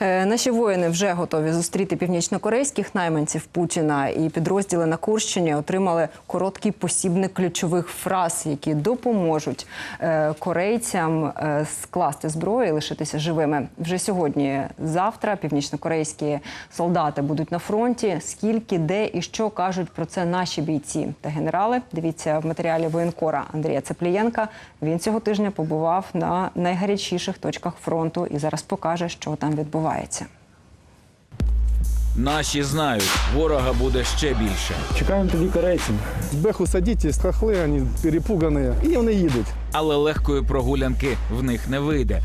Е, Наші воїни вже готові зустріти північнокорейських найманців Путіна, і підрозділи на Курщині отримали короткий посібник ключових фраз, які допоможуть е, корейцям е, скласти зброю і лишитися живими. Вже сьогодні, завтра, північнокорейські солдати будуть на фронті. Скільки, де і що кажуть про це наші бійці та генерали? Дивіться в матеріалі воєнкора Андрія Цеплієнка. Він цього тижня побував на найгарячіших точках фронту і зараз покаже, що там відбувається. Наші знають, ворога буде ще більше. Чекаємо тоді корейців. Беху садитесь, хохли, вони перепугані, і вони їдуть. Але легкої прогулянки в них не вийде.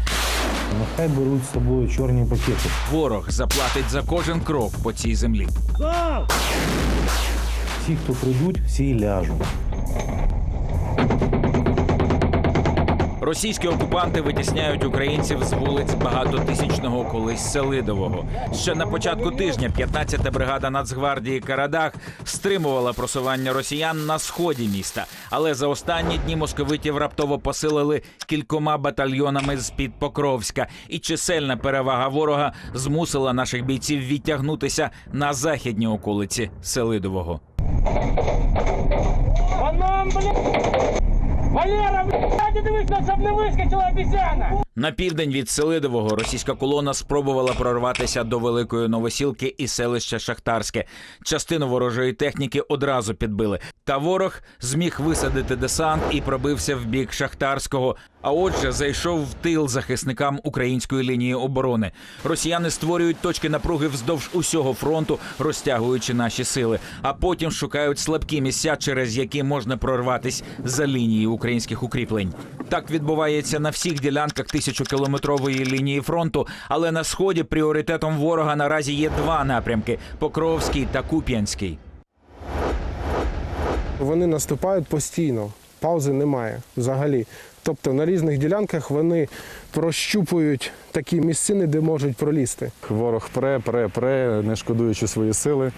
Нехай беруть з собою чорні пакети. Ворог заплатить за кожен крок по цій землі. Всі, хто прийдуть, всі ляжуть. Російські окупанти витісняють українців з вулиць багатотисячного колись Селидового. Ще на початку тижня 15-та бригада Нацгвардії Карадах стримувала просування росіян на сході міста. Але за останні дні московитів раптово посилили кількома батальйонами з під Покровська, і чисельна перевага ворога змусила наших бійців відтягнутися на західні околиці Селидового. Валера, блядь, дивись, на щоб не вискочила обіцяна! На південь від Селидового російська колона спробувала прорватися до Великої Новосілки і селища Шахтарське. Частину ворожої техніки одразу підбили. Та ворог зміг висадити десант і пробився в бік Шахтарського. А отже, зайшов в тил захисникам української лінії оборони. Росіяни створюють точки напруги вздовж усього фронту, розтягуючи наші сили, а потім шукають слабкі місця, через які можна прорватись за лінії українських укріплень. Так відбувається на всіх ділянках тисячокілометрової лінії фронту, але на сході пріоритетом ворога наразі є два напрямки: Покровський та Куп'янський. Вони наступають постійно, паузи немає взагалі. Тобто на різних ділянках вони прощупують такі місцини, де можуть пролізти. Ворог пре, пре, пре, не шкодуючи свої сили.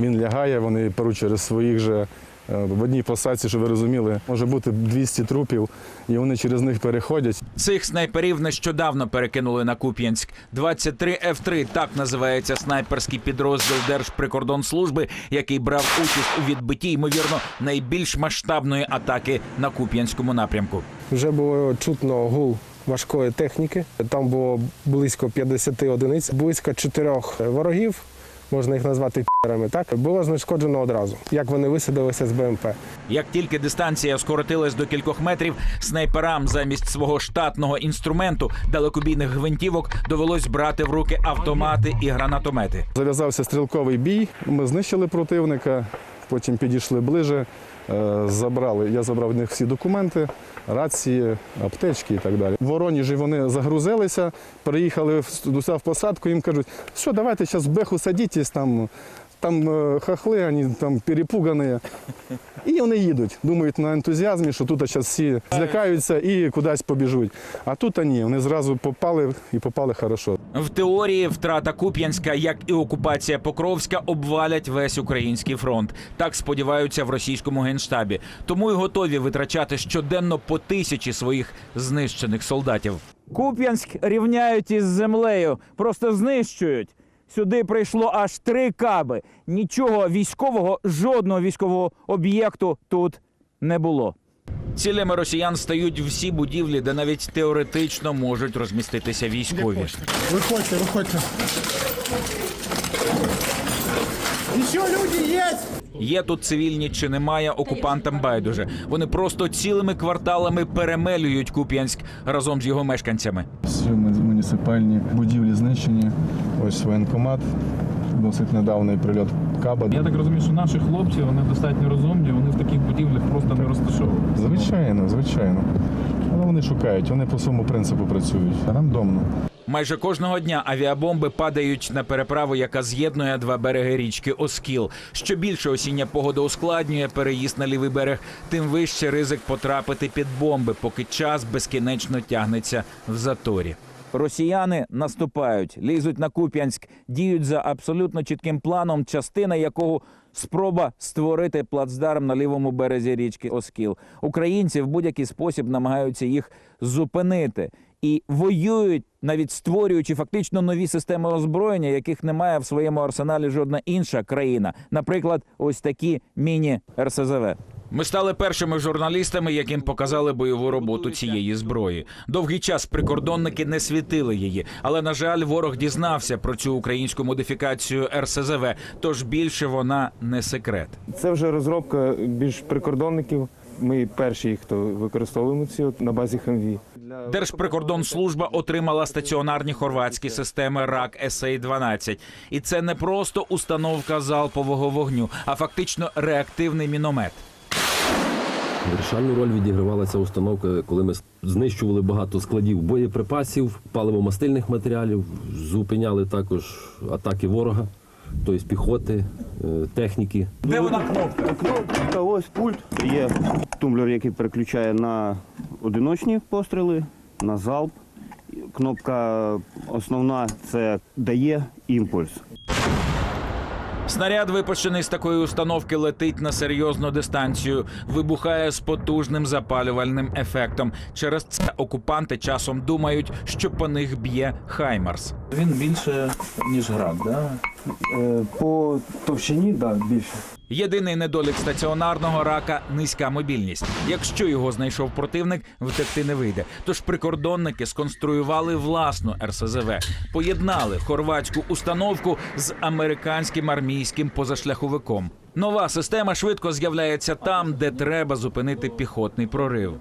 Він лягає, вони перуть через своїх же. Е, В одній посадці, щоб ви розуміли, може бути 200 трупів, і вони через них переходять. Цих снайперів нещодавно перекинули на Куп'янськ. 23 F3 – так називається снайперський підрозділ Держприкордонслужби, який брав участь у відбитті, ймовірно, найбільш масштабної атаки на Куп'янському напрямку. Вже було чутно гул важкої техніки. Там було близько 50 одиниць, близько чотирьох ворогів. Можна їх назвати пірами. Так було знешкоджено одразу, як вони висадилися з БМП. Як тільки дистанція скоротилась до кількох метрів, снайперам замість свого штатного інструменту далекобійних гвинтівок довелось брати в руки автомати і гранатомети. Зав'язався стрілковий бій. Ми знищили противника, потім підійшли ближе, е, забрали. Я забрав в них всі документи, рації, аптечки і так далі. В Воронежі вони загрузилися, приїхали в- посадку, їм кажуть, що давайте зараз беху садітесь, там, там е, хохли, вони там перепугані. І вони їдуть, думають на ентузіазмі, що тут зараз всі злякаються і кудись побіжуть. А тут ні, вони зразу попали і попали хорошо. В теорії втрата Куп'янська, як і окупація Покровська, обвалять весь український фронт. Так сподіваються в російському генштабі. Тому й готові витрачати щоденно по тисячі своїх знищених солдатів. Куп'янськ рівняють із землею, просто знищують. Сюди прийшло аж три каби. Нічого військового, жодного військового об'єкту тут не було. Цілями росіян стають всі будівлі, де навіть теоретично можуть розміститися військові. Виходьте, виходьте. Ще люди є! Є тут цивільні чи немає, окупантам байдуже. Вони просто цілими кварталами перемелюють Куп'янськ разом з його мешканцями. Муніципальні будівлі знищені. Ось воєнкомат, досить недавній прильот Каба. Я так розумію, що наші хлопці вони достатньо розумні, вони в таких будівлях просто не розташовуються. Звичайно, звичайно. Але вони шукають, вони по своєму принципу працюють. Рандомно. Майже кожного дня авіабомби падають на переправу, яка з'єднує два береги річки Оскіл. Що більше осіння погода ускладнює переїзд на лівий берег, тим вище ризик потрапити під бомби, поки час безкінечно тягнеться в заторі. Росіяни наступають, лізуть на Куп'янськ, діють за абсолютно чітким планом, частина якого спроба створити плацдарм на лівому березі річки Оскіл. Українці в будь-який спосіб намагаються їх зупинити. І воюють, навіть створюючи фактично нові системи озброєння, яких немає в своєму арсеналі жодна інша країна. Наприклад, ось такі міні-РСЗВ. Ми стали першими журналістами, яким показали бойову роботу цієї зброї. Довгий час прикордонники не світили її, але на жаль, ворог дізнався про цю українську модифікацію РСЗВ, тож більше вона не секрет. Це вже розробка більш прикордонників. Ми перші, хто використовуємо ці на базі ХМВ. Держприкордонслужба отримала стаціонарні хорватські системи РАК СА-12. І це не просто установка залпового вогню, а фактично реактивний міномет. Вирішальну роль відігравала ця установка, коли ми знищували багато складів боєприпасів, паливомастильних матеріалів, зупиняли також атаки ворога, тобто піхоти, е, техніки. Де вона кнопка? Та ось пульт. Є тумблер, який переключає на одиночні постріли, на залп. Кнопка основна це дає імпульс. Снаряд, випущений з такої установки, летить на серйозну дистанцію, вибухає з потужним запалювальним ефектом. Через це окупанти часом думають, що по них б'є Хаймарс. Він більше, ніж град, да? Е, По товщині, так, да, більше. Єдиний недолік стаціонарного рака низька мобільність. Якщо його знайшов противник, втекти не вийде. Тож прикордонники сконструювали власну РСЗВ, поєднали хорватську установку з американським армійським позашляховиком. Нова система швидко з'являється там, де треба зупинити піхотний прорив.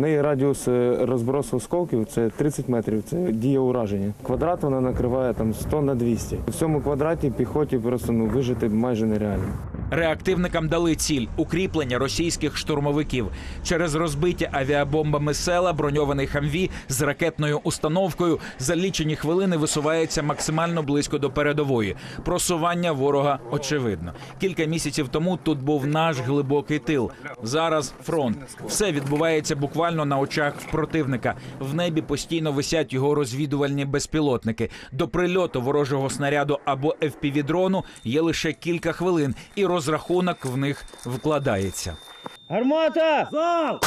У неї радіус е, розбросу осколків це 30 метрів. Це дія ураження. Квадрат вона накриває там 100 на 200. В цьому квадраті піхоті просто ну, вижити майже нереально. Реактивникам дали ціль укріплення російських штурмовиків через розбиті авіабомбами села. Броньований хамві з ракетною установкою за лічені хвилини висувається максимально близько до передової. Просування ворога очевидно. Кілька місяців тому тут був наш глибокий тил. Зараз фронт. Все відбувається буквально на очах в противника. В небі постійно висять його розвідувальні безпілотники. До прильоту ворожого снаряду або FPV-дрону є лише кілька хвилин, і розрахунок в них вкладається. Гармата! Зал!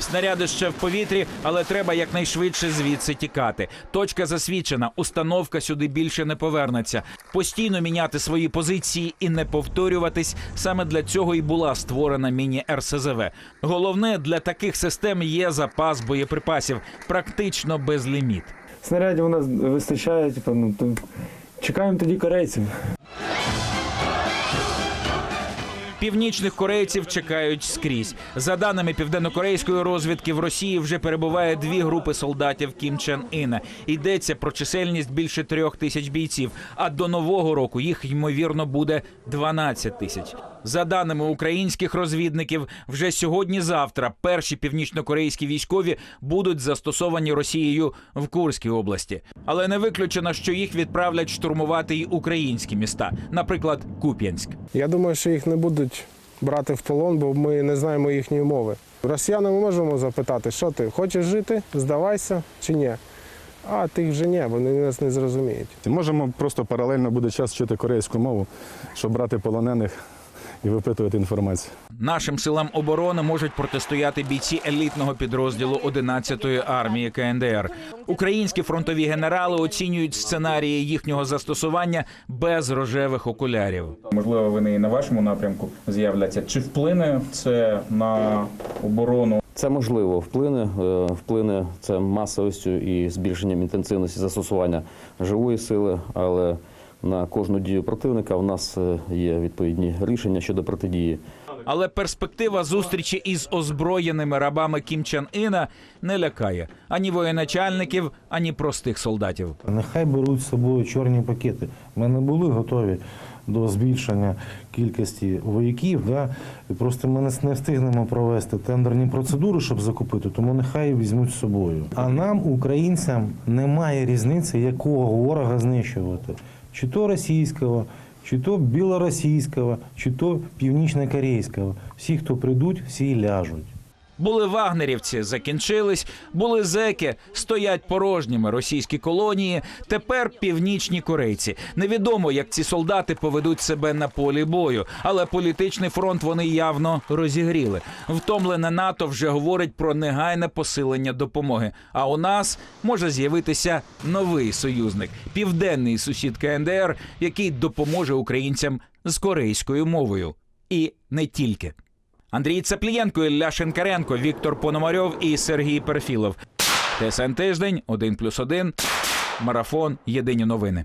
Снаряди ще в повітрі, але треба якнайшвидше звідси тікати. Точка засвідчена. Установка сюди більше не повернеться. Постійно міняти свої позиції і не повторюватись. Саме для цього і була створена міні-РСЗВ. Головне для таких систем є запас боєприпасів, практично безліміт. Снарядів у нас вистачає, типу, ну то чекаємо тоді корейців. Північних корейців чекають скрізь. За даними південнокорейської розвідки, в Росії вже перебуває дві групи солдатів Кім Чен Іна. Йдеться про чисельність більше трьох тисяч бійців. А до нового року їх ймовірно буде 12 тисяч. За даними українських розвідників, вже сьогодні-завтра перші північнокорейські військові будуть застосовані Росією в Курській області. Але не виключено, що їх відправлять штурмувати й українські міста, наприклад, Куп'янськ. Я думаю, що їх не будуть брати в полон, бо ми не знаємо їхньої мови. Росіяни ми можемо запитати, що ти хочеш жити, здавайся чи ні. А ти вже ні, вони нас не зрозуміють. Можемо просто паралельно буде час вчити корейську мову, щоб брати полонених і випитувати інформацію. Нашим силам оборони можуть протистояти бійці елітного підрозділу 11-ї армії КНДР. Українські фронтові генерали оцінюють сценарії їхнього застосування без рожевих окулярів. Можливо, вони і на вашому напрямку з'являться. Чи вплине це на оборону? Це можливо вплине. Е, Вплине це масовістю і збільшенням інтенсивності застосування живої сили, але на кожну дію противника в нас е, є відповідні рішення щодо протидії. Але перспектива зустрічі із озброєними рабами Кім Чен Іна не лякає ані воєначальників, ані простих солдатів. Нехай беруть з собою чорні пакети. Ми не були готові до збільшення кількості вояків. Да? І просто ми не не встигнемо провести тендерні процедури, щоб закупити, тому нехай візьмуть з собою. А нам, українцям, немає різниці, якого ворога знищувати. Чи то російського, чи то білоросійського, чи то північнокорейського. Всі, хто прийдуть, всі ляжуть. Були вагнерівці, закінчились, були зеки, стоять порожніми російські колонії. Тепер північні корейці. Невідомо, як ці солдати поведуть себе на полі бою, але політичний фронт вони явно розігріли. Втомлене НАТО вже говорить про негайне посилення допомоги. А у нас може з'явитися новий союзник, південний сусід КНДР, який допоможе українцям з корейською мовою. І не тільки. Андрій Цаплієнко, Ілля Шинкаренко, Віктор Пономарьов і Сергій Перфілов. ТСН тиждень 1+,1, Марафон. Єдині новини.